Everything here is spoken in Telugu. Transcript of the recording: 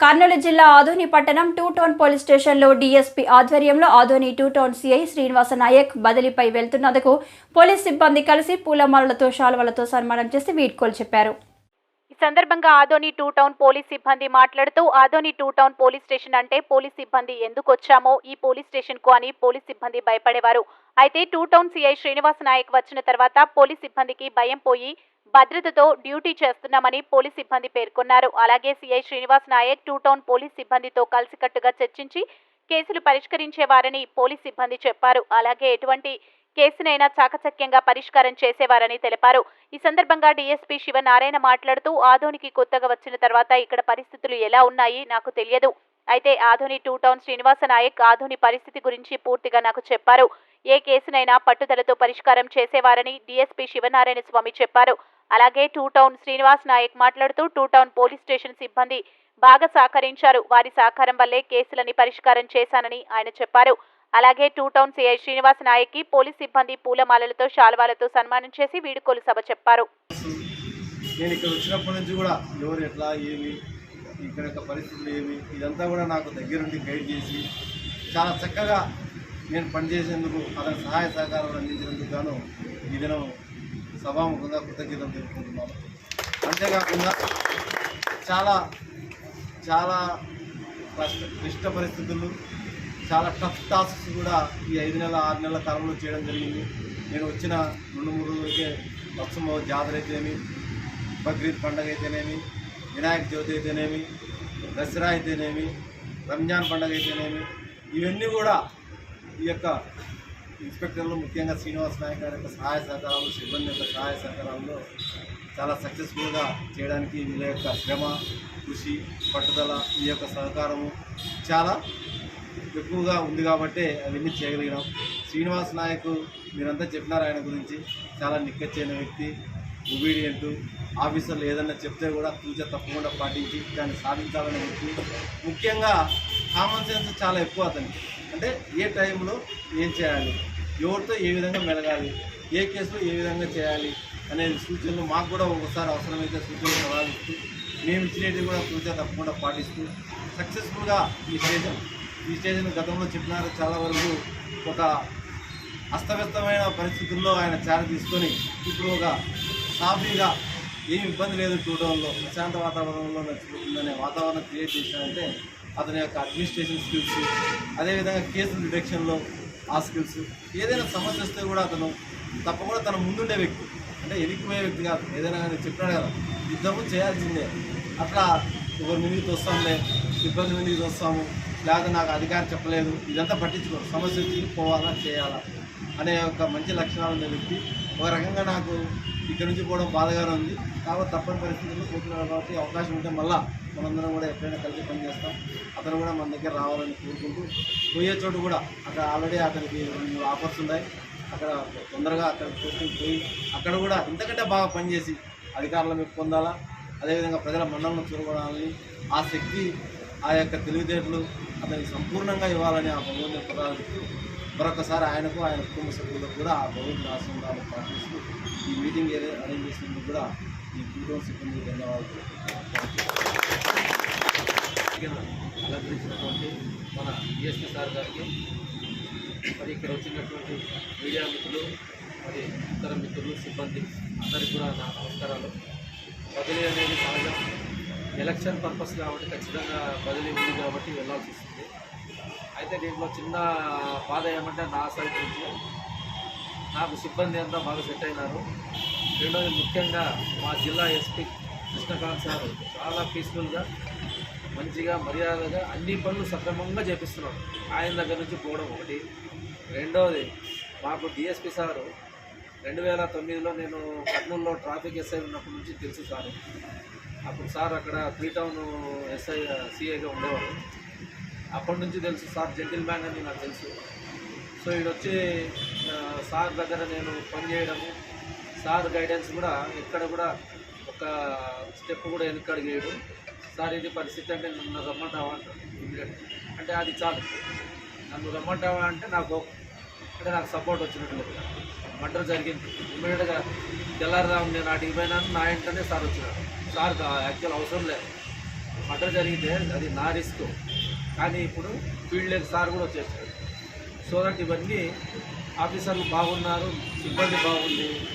కర్నూలు జిల్లా ఆదోని పట్టణం టూ టౌన్ పోలీస్ స్టేషన్లో డీఎస్పీ ఆధ్వర్యంలో Adoni two town CI Srinivasa Nayak బదిలీపై వెళ్తున్నందుకు పోలీస్ సిబ్బంది కలిసి పూలమాలలతో శాలువలతో సన్మానం చేసి వీడ్కోలు చెప్పారు. ఈ సందర్భంగా ఆదోని టూ టౌన్ పోలీస్ సిబ్బంది మాట్లాడుతూ Adoni two town police station అంటే పోలీస్ సిబ్బంది ఎందుకు వచ్చామో ఈ పోలీస్ స్టేషన్కు అని పోలీస్ సిబ్బంది భయపడేవారు. అయితే two town CI Srinivasa Naik వచ్చిన తర్వాత పోలీస్ సిబ్బందికి భయం పోయి భద్రతతో డ్యూటీ చేస్తున్నామని పోలీస్ సిబ్బంది పేర్కొన్నారు. అలాగే CI Srinivas Naik two town police సిబ్బందితో కలిసికట్టుగా చర్చించి కేసులు పరిష్కరించేవారని పోలీస్ సిబ్బంది చెప్పారు. అలాగే ఎటువంటి కేసునైనా చాకచక్యంగా పరిష్కారం చేసేవారని తెలిపారు. ఈ సందర్భంగా డీఎస్పీ శివనారాయణ మాట్లాడుతూ ఆదోనికి కొత్తగా వచ్చిన తర్వాత ఇక్కడ పరిస్థితులు ఎలా ఉన్నాయి నాకు తెలియదు. అయితే ఆధోని టూ టౌన్ శ్రీనివాస నాయక్ ఆధోని పరిస్థితి గురించి పూర్తిగా నాకు చెప్పారు. ఏ కేసునైనా పట్టుదలతో పరిష్కారం చేసేవారని డీఎస్పీ శివనారాయణ స్వామి చెప్పారు. అలాగే టూ టౌన్ శ్రీనివాస్ నాయక్ మాట్లాడుతూ టూ టౌన్ పోలీస్ స్టేషన్ సిబ్బంది బాగా సహకరించారు వారి సహకారం వల్లే కేసులని పరిష్కారం చేశానని ఆయన చెప్పారు. అలాగే టూ టౌన్ సిఐ శ్రీనివాస్ నాయక్కి పోలీస్ సిబ్బంది పూలమాలలతో శాల్వాలతో సన్మానం చేసి వీడుకోలు సభ చెప్పారు. నేను ఇక్కడ వచ్చినప్పటి నుంచి కూడా ఎవరు ఎట్లా ఏమి ఇక్కడ యొక్క పరిస్థితులు ఏమి ఇదంతా కూడా నాకు దగ్గరుండి గైడ్ చేసి చాలా చక్కగా నేను పనిచేసేందుకు అతని సహాయ సహకారాలు అందించినందుకు గాను ఈ దినం సభాముఖంగా కృతజ్ఞతలు తెలుపుకుంటున్నాను. అంతేకాకుండా చాలా చాలా కష్ట క్లిష్ట పరిస్థితులు చాలా టఫ్ టాస్క్స్ కూడా ఈ ఐదు నెలల ఆరు నెలల కాలంలో చేయడం జరిగింది. నేను వచ్చిన రెండు మూడు రోజులకే లక్ష్మ జాతర అయితేనేమి బక్రీద్ పండగ అయితేనేమి వినాయక చవితి అయితేనేమి దసరా అయితేనేమి రంజాన్ పండగ అయితేనేమి ఇవన్నీ కూడా ఈ యొక్క ఇన్స్పెక్టర్లు ముఖ్యంగా శ్రీనివాస్ నాయక్ గారి యొక్క సహాయ సహకారాలు సిబ్బంది యొక్క సహాయ సహకారాల్లో చాలా సక్సెస్ఫుల్గా చేయడానికి వీళ్ళ యొక్క శ్రమ కృషి పట్టుదల ఈ యొక్క సహకారము చాలా ఎక్కువగా ఉంది కాబట్టి అవన్నీ చేయగలిగినాం. శ్రీనివాస్ నాయక్ మీరంతా చెప్పినారు ఆయన గురించి. చాలా నిక్కచ్చైన వ్యక్తి ఒబీడియంట్ ఆఫీసర్లు ఏదన్నా చెప్తే కూడా తూచ తప్పకుండా పాటించి దాన్ని సాధించాలని వ్యక్తి. ముఖ్యంగా కామన్ సెన్స్ చాలా ఎక్కువ అతనికి. అంటే ఏ టైంలో ఏం చేయాలి? ఎవరితో ఏ విధంగా మెలగాలి? ఏ కేసులో ఏ విధంగా చేయాలి? అనే సూచనలు మాకు కూడా ఒకసారి అవసరమైతే సూచనలు సలహాలు మేము ఇచ్చినవి కూడా సూచన తప్పకుండా పాటిస్తూ సక్సెస్ఫుల్గా ఈ స్టేషన్ ఈ స్టేషన్ గతంలో చెప్పినారు. చాలా వరకు ఒక అస్తవ్యస్తమైన పరిస్థితుల్లో ఆయన చార తీసుకొని ఇప్పుడు ఒక సాఫీగా ఏం ఇబ్బంది లేదు చూడడంలో ప్రశాంత వాతావరణంలో నడిచిపోతుందనే వాతావరణం క్రియేట్ చేశారంటే అతని యొక్క అడ్మినిస్ట్రేషన్ స్కిల్స్ అదేవిధంగా కేసు డిడక్షన్లో ఆ స్కిల్స్ ఏదైనా సమస్య వస్తే కూడా అతను తప్పకుండా తన ముందుండే వ్యక్తి అంటే ఎదిగిపోయే వ్యక్తి కాదు. ఏదైనా కానీ చెప్పినాడు కదా యుద్ధము చేయాల్సిందే. అట్లా ఒకరి మీదకి వస్తాంలే సిబ్బంది మీదకి వస్తాము. లేకపోతే నాకు అధికారం చెప్పలేదు. ఇదంతా పట్టించుకో సమస్య వచ్చి పోవాలా చేయాలా అనే ఒక మంచి లక్షణాలు ఉన్న వ్యక్తి. ఒక రకంగా నాకు ఇక్కడ నుంచి పోవడం బాధగానే ఉంది. కాబట్టి తప్పని పరిస్థితుల్లో పోతున్నాడు కాబట్టి అవకాశం ఉంటే మళ్ళీ మనందరం కూడా ఎప్పుడైనా కలిసి పనిచేస్తాం అతను కూడా మన దగ్గర రావాలని కోరుకుంటూ పోయే చోటు కూడా అక్కడ ఆల్రెడీ అతనికి రెండు ఆఫర్స్ ఉన్నాయి. అక్కడ తొందరగా అక్కడ పోస్టింగ్ పోయి అక్కడ కూడా ఇంతకంటే బాగా పనిచేసి అధికారుల మీకు పొందాలా? అదేవిధంగా ప్రజల మండలం చూరగొడాలని ఆ శక్తి ఆ యొక్క తెలివితేటలు అతనికి సంపూర్ణంగా ఇవ్వాలని ఆ భగవంతుని పదాలు మరొకసారి ఆయనకు ఆయన కుటుంబ సభ్యులకు కూడా ఆ భగవంతుని ఆశీర్వాదాలు పాటిస్తూ ఈ మీటింగ్ ఏదైతే అరేంజ్ చేసినందుకు కూడా ఈ కుటుంబ సిబ్బంది ధన్యవాదాలు. అలంకరించినటువంటి మన డిఎస్పీ సార్ గారికి మరి ఇక్కడ వచ్చినటువంటి మీడియా మిత్రులు మరి ఇతర మిత్రులు సిబ్బంది అందరికీ కూడా నా నమస్కారాలు. బదిలీ అనేది సహజం. ఎలక్షన్ పర్పస్ కాబట్టి ఖచ్చితంగా బదిలీ ఉంది కాబట్టి వెళ్ళాల్సి వస్తుంది. అయితే దీంట్లో చిన్న బాధ ఏమంటే నా సైడ్ నుంచి నాకు సిబ్బంది అంతా బాగా సెట్ అయినారు. రెండోది ముఖ్యంగా మా జిల్లా ఎస్పీ కృష్ణకాంత్ సార్ చాలా పీస్ఫుల్గా మంచిగా మర్యాదగా అన్ని పనులు సక్రమంగా చేపిస్తున్నాడు. ఆయన దగ్గర నుంచి పోవడం ఒకటి. రెండవది మాకు డిఎస్పి సారు రెండు వేల తొమ్మిదిలో నేను కర్నూలులో ట్రాఫిక్ ఎస్ఐ ఉన్నప్పటి నుంచి తెలుసు సార్. అప్పుడు సార్ అక్కడ త్రీ టౌన్ ఎస్ఐ సిఐగా ఉండేవాడు అప్పటి నుంచి తెలుసు సార్ జెంటిల్ మ్యాన్ అని నాకు తెలుసు. సో ఈడొచ్చి సార్ దగ్గర నేను పనిచేయడము సార్ గైడెన్స్ కూడా ఎక్కడ కూడా ఒక స్టెప్ కూడా వెనకడు చేయడు సార్ ఇది పరిస్థితి అంటే నన్ను రమ్మంటావా అంటాడు అంటే అది చాలు. నన్ను రమ్మంటావా అంటే నాకు అంటే నాకు సపోర్ట్ వచ్చినట్టు మర్డర్ జరిగింది. ఇమ్మీడియట్గా రావు నేను అడిగి పోయినాను నా ఇంటనే సార్ వచ్చినాడు సార్ యాక్చువల్ అవసరం లేదు. మటర్ జరిగితే అది నా రిస్క్. కానీ ఇప్పుడు ఫీల్డ్ లేక సార్ కూడా వచ్చేసాడు సో దట్ ఇవన్నీ ఆఫీసర్లు బాగున్నారు సిబ్బంది బాగుంది.